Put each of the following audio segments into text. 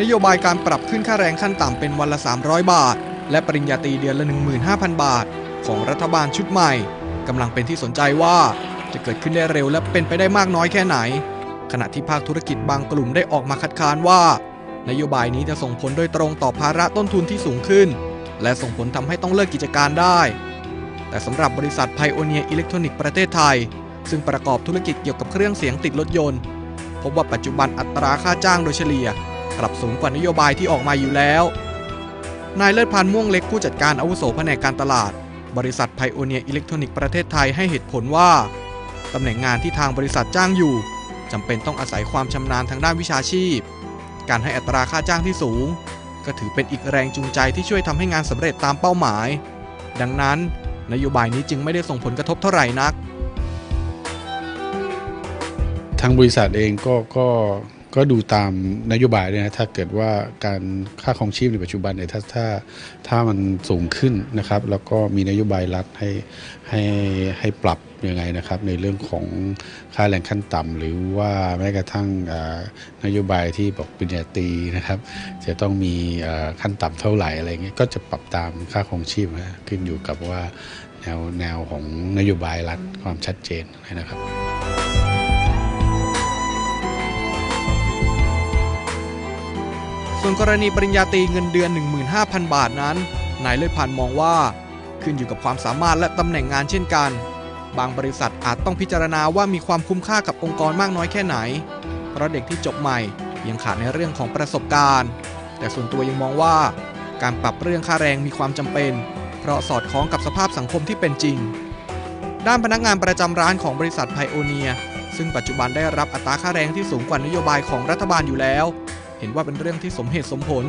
นโยบายการปรับขึ้นค่าแรงขั้นต่ำเป็นวันละ 300 บาท และปริญญาตรีเดือนละ 15,000 บาท ของรัฐบาลชุดใหม่กำลังเป็นที่สนใจว่าจะเกิดขึ้นได้เร็วและเป็นไปได้มากน้อยแค่ไหน ขณะที่ภาคธุรกิจบางกลุ่มได้ออกมาคัดค้านว่า นโยบายนี้จะส่งผลโดยตรงต่อภาระต้นทุนที่สูงขึ้น และส่งผลทำให้ต้องเลิกกิจการได้ แต่สำหรับบริษัทไพโอเนียอิเล็กทรอนิกส์ประเทศไทย ซึ่งประกอบธุรกิจเกี่ยวกับเครื่องเสียงติดรถยนต์ พบว่าปัจจุบันอัตราค่าจ้างโดยเฉลี่ย กลับสูงกว่านโยบายที่ออกมาอยู่แล้ว นายเลิศพันธ์ม่วงเล็กผู้จัดการอาวุโสแผนกการตลาด บริษัทไพโอเนียอิเล็กทรอนิกส์ประเทศไทยให้เหตุผลว่าตำแหน่งงานที่ทางบริษัทจ้างอยู่จำเป็นต้องอาศัยความชำนาญทางด้านวิชาชีพ การให้อัตราค่าจ้างที่สูง ก็ถือเป็นอีกแรงจูงใจที่ช่วยทำให้งานสำเร็จตามเป้าหมาย ดังนั้น นโยบายนี้จึงไม่ได้ส่งผลกระทบเท่าไหร่นัก ทางบริษัทเองก็ก็ ก็ดูตามนโยบายเลยนะถ้าเกิดว่าการค่าครองชีพในปัจจุบันเนี่ยถ้าถ้าถ้ามันสูงขึ้นนะครับ แล้วก็มีนโยบายรัฐให้ให้ให้ปรับยังไงนะครับ ในเรื่องของค่าแรงขั้นต่ำหรือว่าแม้กระทั่งอ่านโยบายที่บอกปริญญาตรีนะครับ จะต้องมีอ่าขั้นต่ำเท่าไหร่อะไรเงี้ยก็จะปรับตามค่าครองชีพนะขึ้นอยู่กับว่าแนวแนวของนโยบายรัฐความชัดเจนนะครับ ส่วนกรณีปริญญาตรีเงินเดือน 15,000 บาทนั้นนายเลิศพันธ์มองว่า ขึ้นอยู่กับความสามารถและตำแหน่งงานเช่นกัน บางบริษัทอาจต้องพิจารณาว่ามีความคุ้มค่ากับองค์กรมากน้อยแค่ไหน เพราะเด็กที่จบใหม่ยังขาดในเรื่องของประสบการณ์ แต่ส่วนตัวยังมองว่า การปรับเรื่องค่าแรงมีความจำเป็น เพราะสอดคล้องกับสภาพสังคมที่เป็นจริง ด้านพนักงานประจำร้านของบริษัทไพโอเนียซึ่งปัจจุบันได้รับอัตราค่าแรงที่สูงกว่านโยบายของรัฐบาลอยู่แล้ว เห็นว่าเป็นเรื่องที่สมเหตุสมผล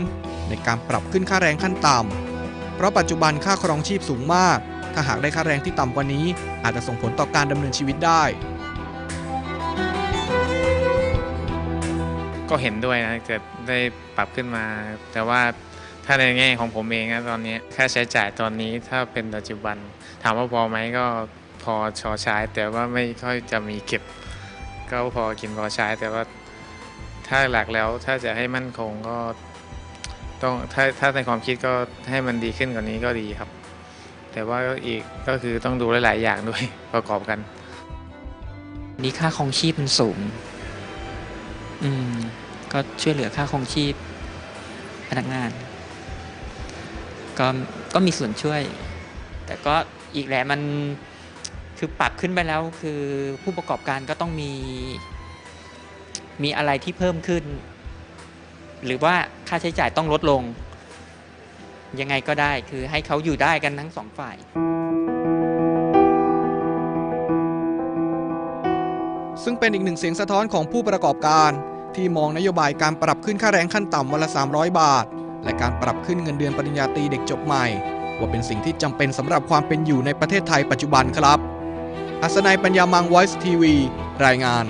ในการปรับขึ้นค่าแรงขั้นต่ำ เพราะปัจจุบันค่าครองชีพสูงมาก ถ้าหากได้ค่าแรงที่ต่ำกว่านี้ อาจจะส่งผลต่อการดำเนินชีวิตได้ ก็เห็นด้วยนะจะได้ปรับขึ้นมา แต่ว่าถ้าในแง่ของผมเองนะตอนนี้ค่าใช้จ่ายตอนนี้ถ้าเป็นปัจจุบัน ถามว่าพอไหมก็พอชอใช้ แต่ว่าไม่ค่อยจะมีเก็บ ก็พอกินพอใช้แต่ว่า ถ้าหลักแล้วถ้าจะให้มั่นคงก็ต้องถ้าถ้าในความคิดก็ให้มันดีขึ้นกว่านี้ก็ดีครับ แต่ว่าอีกก็คือต้องดูหลาย ๆ อย่างด้วยประกอบกัน นี่ค่าครองชีพมันสูง อืม ก็ช่วยเหลือค่าครองชีพพนักงาน ก็ก็มีส่วนช่วย แต่ก็อีกแหละมันคือปรับขึ้นไปแล้วคือผู้ประกอบการก็ต้องมี มีอะไรที่เพิ่มขึ้น หรือว่าค่าใช้จ่ายต้องลดลง ยังไงก็ได้คือให้เขาอยู่ได้กันทั้งสองฝ่าย ซึ่งเป็นอีกหนึ่งเสียงสะท้อนของผู้ประกอบการ ที่มองนโยบายการปรับขึ้นค่าแรงขั้นต่ำวันละ 300 บาท และการปรับขึ้นเงินเดือนปริญญาตรีเด็กจบใหม่ ว่าเป็นสิ่งที่จำเป็นสำหรับความเป็นอยู่ในประเทศไทยปัจจุบันครับ อัศนัยปัญญามัง Voice TV รายงาน